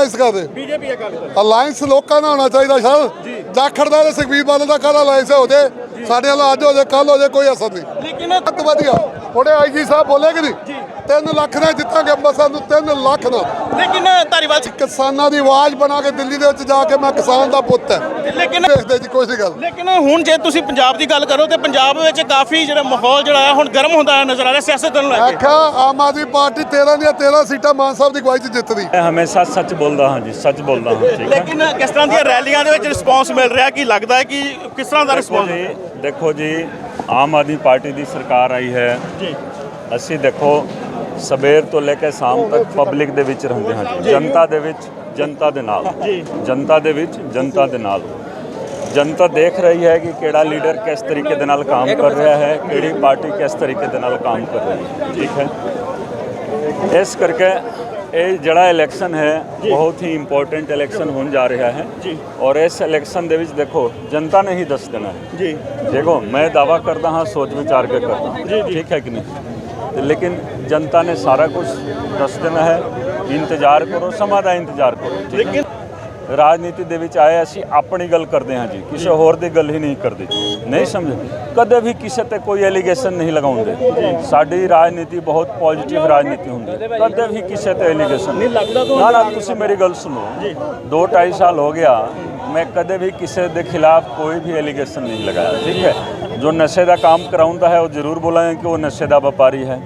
Alliance ਕਰਦੇ BJP Akali Dal. Alliance ਲੋਕਾਂ ਨਾਲ ਹੋਣਾ ਚਾਹੀਦਾ ਸਰ। ਜਾਖੜਦਾ ਤੇ ਸੁਖਬੀਰ ਬਾਦਲ ਦਾ ਕਾਹਦਾ ਅਲਾਈਅੰਸ ਹੋ ਜੇ? ਸਾਡੇ ਨਾਲ ਅੱਜ ਹੋ ਜੇ ਕੱਲ ਹੋ ਜੇ ਕੋਈ ਅਸਰ ਨਹੀਂ। ਲੇਕਿਨ ਬਹੁਤ ਵਧੀਆ। ਉਹਨੇ ਆਈਜੀ ਸਾਹਿਬ ਬੋਲੇ ਕਿ ਨਹੀਂ? 3 ਲੱਖ ਨਾਲ ਜਿੱਤਾਂਗੇ ਅੰਮ੍ਰਿਤਸਰ ਨੂੰ 3 ਲੱਖ ਨਾਲ ਲੇਕਿਨ ਧਾਰੀਵਾਲ ਕਿਸਾਨਾਂ ਦੀ ਆਵਾਜ਼ ਬਣਾ ਕੇ ਦਿੱਲੀ ਦੇ ਵਿੱਚ ਜਾ ਕੇ ਮੈਂ ਕਿਸਾਨ ਦਾ ਪੁੱਤ ਹੈ। ਲੇਕਿਨ ਦੇਖਦੇ ਜੀ ਕੋਈ ਗੱਲ। ਲੇਕਿਨ ਹੁਣ ਜੇ ਤੁਸੀਂ ਪੰਜਾਬ ਦੀ ਗੱਲ ਕਰੋ ਤੇ ਪੰਜਾਬ ਵਿੱਚ ਕਾਫੀ ਜਿਹੜਾ ਮਾਹੌਲ ਜਿਹੜਾ ਹੈ ਹੁਣ ਗਰਮ ਹੁੰਦਾ ਨਜ਼ਰ ਆ ਰਿਹਾ ਸਿਆਸਤ ਨੂੰ ਲੈ ਕੇ। ਆਖਿਆ ਆਮ ਆਦਮੀ ਪਾਰਟੀ 13 ਦੀਆਂ 13 ਸੀਟਾਂ ਮਾਨ ਸਾਹਿਬ ਦੀ ਅਗਵਾਈ 'ਚ ਜਿੱਤਦੀ। ਮੈਂ ਹਮੇਸ਼ਾ ਸੱਚ ਬੋਲਦਾ ਹਾਂ ਜੀ ਸੱਚ ਬੋਲਦਾ ਹਾਂ ਠੀਕ ਹੈ ਲੇਕਿਨ ਕਿਸ ਤਰ੍ਹਾਂ ਦੀਆਂ ਰੈਲੀਆਂ ਦੇ ਵਿੱਚ ਰਿਸਪੌਂਸ ਮਿਲ ਰਿਹਾ? ਕੀ ਲੱਗਦਾ ਹੈ ਕਿ ਕਿਸ ਤਰ੍ਹਾਂ ਦਾ ਦੇਖੋ ਰਿਸਪੌਂਸ ਜੀ ਦੇਖੋ ਜੀ ਆਮ ਆਦਮੀ ਪਾਰਟੀ ਦੀ ਸਰਕਾਰ ਆਈ ਹੈ। ਜੀ। ਅਸੀਂ ਦੇਖੋ ਸਵੇਰ ਤੋਂ ਲੈ ਕੇ ਸ਼ਾਮ ਤੱਕ ਪਬਲਿਕ ਦੇ ਵਿੱਚ ਰਹਿੰਦੇ ਹਾਂ ਜੀ। ਜਨਤਾ ਦੇ ਵਿੱਚ ਜਨਤਾ ਦੇ ਨਾਲ। ਜੀ। ਜਨਤਾ ਦੇ ਵਿੱਚ ਜਨਤਾ ਦੇ ਨਾਲ। ਜਨਤਾ ਦੇਖ ਰਹੀ ਹੈ ਕਿ ਕਿਹੜਾ ਲੀਡਰ ਕਿਸ ਤਰੀਕੇ ਦੇ ਨਾਲ ਕੰਮ ਕਰ ਰਿਹਾ ਹੈ ਕਿਹੜੀ ਪਾਰਟੀ ਕਿਸ ਤਰੀਕੇ ਦੇ ਨਾਲ ਕੰਮ ਕਰ ਰਹੀ ਹੈ। ਠੀਕ ਹੈ? ਇਸ ਕਰਕੇ ਇਹ ਜਿਹੜਾ ਇਲੈਕਸ਼ਨ ਹੈ ਬਹੁਤ ਹੀ ਇੰਪੋਰਟੈਂਟ ਇਲੈਕਸ਼ਨ ਹੋਣ ਜਾ ਰਿਹਾ ਹੈ। ਜੀ। ਔਰ ਇਸ ਇਲੈਕਸ਼ਨ ਦੇ ਵਿੱਚ ਦੇਖੋ ਜਨਤਾ ਨੇ ਹੀ ਦੱਸ ਦੇਣਾ ਹੈ। ਜੀ। ਦੇਖੋ ਮੈਂ ਦਾਵਾ ਕਰਦਾ ਹਾਂ ਸੋਚ ਵਿਚਾਰ ਕੇ ਕਰਦਾ ਠੀਕ ਹੈ ਕਿ ਨਹੀਂ? ਲੇਕਿਨ ਜਨਤਾ ਨੇ ਸਾਰਾ ਕੁਝ ਦੱਸ ਦੇਣਾ ਹੈ ਇੰਤਜ਼ਾਰ ਕਰੋ ਸਮਾਂ ਦਾ ਇੰਤਜ਼ਾਰ ਕਰੋ ਲੇਕਿਨ ਰਾਜਨੀਤੀ ਦੇ ਵਿੱਚ ਆਏ ਅਸੀਂ ਆਪਣੀ ਗੱਲ ਕਰਦੇ ਹਾਂ ਜੀ ਕਿਸੇ ਹੋਰ ਦੀ ਗੱਲ ਹੀ ਨਹੀਂ ਕਰਦੇ ਨਹੀਂ ਸਮਝ ਕਦੇ ਵੀ ਕਿਸੇ ਤੇ ਕੋਈ ਐਲੀਗੇਸ਼ਨ ਨਹੀਂ ਲਗਾਉਂਦੇ। ਸਾਡੀ ਰਾਜਨੀਤੀ ਬਹੁਤ ਪੋਜ਼ਿਟਿਵ ਰਾਜਨੀਤੀ ਹੁੰਦੀ ਹੈ। ਕਦੇ ਵੀ ਕਿਸੇ ਤੇ ਐਲੀਗੇਸ਼ਨ ਨਹੀਂ ਲੱਗਦਾ ਨਾ ਨਾ ਤੁਸੀਂ ਮੇਰੀ ਗੱਲ ਸੁਣੋ। ਦੋ ਢਾਈ ਸਾਲ ਹੋ ਗਿਆ ਮੈਂ ਕਦੇ ਵੀ ਕਿਸੇ ਦੇ ਖਿਲਾਫ ਕੋਈ ਵੀ ਐਲੀਗੇਸ਼ਨ ਨਹੀਂ ਲਗਾਇਆ ਠੀਕ ਹੈ। ਜੋ ਨਸ਼ੇ ਦਾ ਕੰਮ ਕਰਾਉਂਦਾ ਹੈ ਉਹ ਜ਼ਰੂਰ ਬੋਲਾਂਗੇ ਕਿ ਉਹ ਨਸ਼ੇ ਦਾ ਵਪਾਰੀ ਹੈ।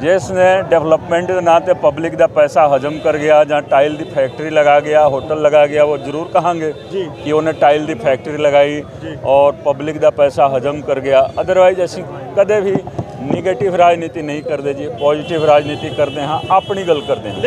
ਜਿਸ ਨੇ ਡਿਵੈਲਪਮੈਂਟ ਦੇ ਨਾਂ ਤੇ ਪਬਲਿਕ ਦਾ ਪੈਸਾ ਹਜਮ ਕਰ ਗਿਆ ਜਾਂ ਟਾਈਲ ਦੀ ਫੈਕਟਰੀ ਲਗਾ ਗਿਆ ਹੋਟਲ ਲਗਾ ਗਿਆ ਉਹ ਜ਼ਰੂਰ ਕਹਾਂਗੇ ਕਿ ਉਹਨੇ ਟਾਈਲ ਦੀ ਫੈਕਟਰੀ ਲਗਾਈ ਔਰ ਪਬਲਿਕ ਦਾ ਪੈਸਾ ਹਜਮ ਕਰ ਗਿਆ। ਅਦਰਵਾਈਜ਼ ਅਸੀਂ ਕਦੇ ਵੀ ਨੈਗੇਟਿਵ ਰਾਜਨੀਤੀ ਨਹੀਂ ਕਰਦੇ ਜੀ ਪੋਜ਼ਿਟਿਵ ਰਾਜਨੀਤੀ ਕਰਦੇ ਹਾਂ ਆਪਣੀ ਗੱਲ ਕਰਦੇ ਹਾਂ।